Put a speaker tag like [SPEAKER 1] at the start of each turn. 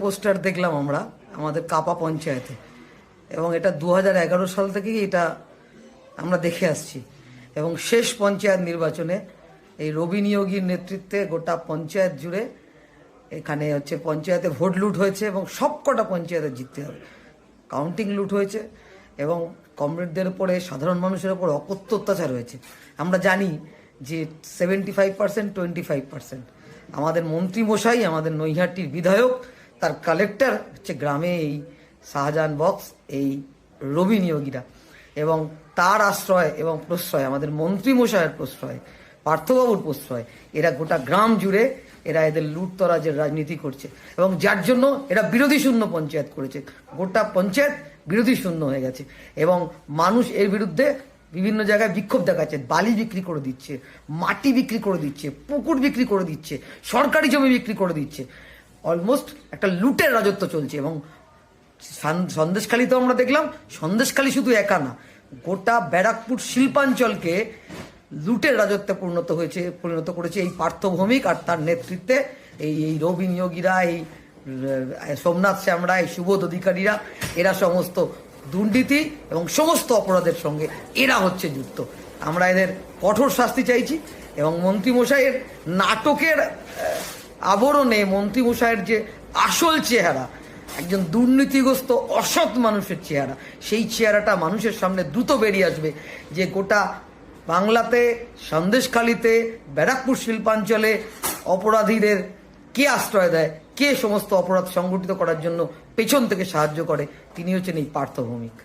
[SPEAKER 1] Poster দেখলাম আমরা, আমাদের কাপা পঞ্চায়েতে। এবং এটা দু হাজার এগারো সাল থেকেই এটা আমরা দেখে আসছি। এবং শেষ পঞ্চায়েত নির্বাচনে এই রবি নিয়োগীর নেতৃত্বে গোটা পঞ্চায়েত জুড়ে এখানে হচ্ছে পঞ্চায়েতে ভোট লুট হয়েছে এবং সবকটা পঞ্চায়েতে জিততে হবে। কাউন্টিং লুট হয়েছে এবং কমরেডদের উপরে, সাধারণ মানুষের উপর অকথ্য অত্যাচার হয়েছে। আমরা জানি যে seventy five percent, twenty five percent. আমাদের মন্ত্রী মশাই, আমাদের নৈহাটির বিধায়ক তার কালেক্টর হচ্ছে গ্রামে এই শাহজাহান বক্স, এই রবি নিয়োগীরা। এবং তার আশ্রয় এবং প্রশ্রয়, আমাদের মন্ত্রী মশাইয়ের প্রশ্রয়, পার্থবাবুর প্রশ্রয়, এরা গোটা গ্রাম জুড়ে এরা এদের লুটতরাজের রাজনীতি করছে। এবং যার জন্য এরা বিরোধী শূন্য পঞ্চায়েত করেছে। গোটা পঞ্চায়েত বিরোধী শূন্য হয়ে গেছে। এবং মানুষ এর বিরুদ্ধে বিভিন্ন জায়গায় বিক্ষোভ দেখাচ্ছে। বালি বিক্রি করে দিচ্ছে, মাটি বিক্রি করে দিচ্ছে, পুকুর বিক্রি করে দিচ্ছে, সরকারি জমি বিক্রি করে দিচ্ছে। অলমোস্ট একটা লুটের রাজত্ব চলছে এবং সান- সন্দেশখালিতে আমরা দেখলাম, সন্দেশখালি শুধু একা না, গোটা ব্যারাকপুর শিল্পাঞ্চলকে লুটের রাজত্বে পরিণত হয়েছে, পরিণত করেছে এই পার্থভৌমিক আর তার নেতৃত্বে এই এই রবি নিয়োগীরা, এই সোমনাথ শ্যামরা, এই সুবোধ অধিকারীরা, এরা সমস্ত দুর্নীতি এবং সমস্ত অপরাধের সঙ্গে এরা হচ্ছে যুক্ত। আমরা এদের কঠোর শাস্তি চাইছি এবং মন্ত্রীমশাইয়ের নাটকের আবরণে মন্ত্রীমশাইয়ের যে আসল চেহারা, একজন দুর্নীতিগ্রস্ত, অসৎ মানুষের চেহারা, সেই চেহারাটা মানুষের সামনে দ্রুত বেরিয়ে আসবে। যে গোটা বাংলাতে, সন্দেশখালিতে, ব্যারাকপুর শিল্পাঞ্চলে অপরাধীদের কে আশ্রয় দেয়, কে সমস্ত অপরাধ সংগঠিত করার জন্য পেছন থেকে সাহায্য করে, তিনি হচ্ছেন এই পার্থভৌমিক।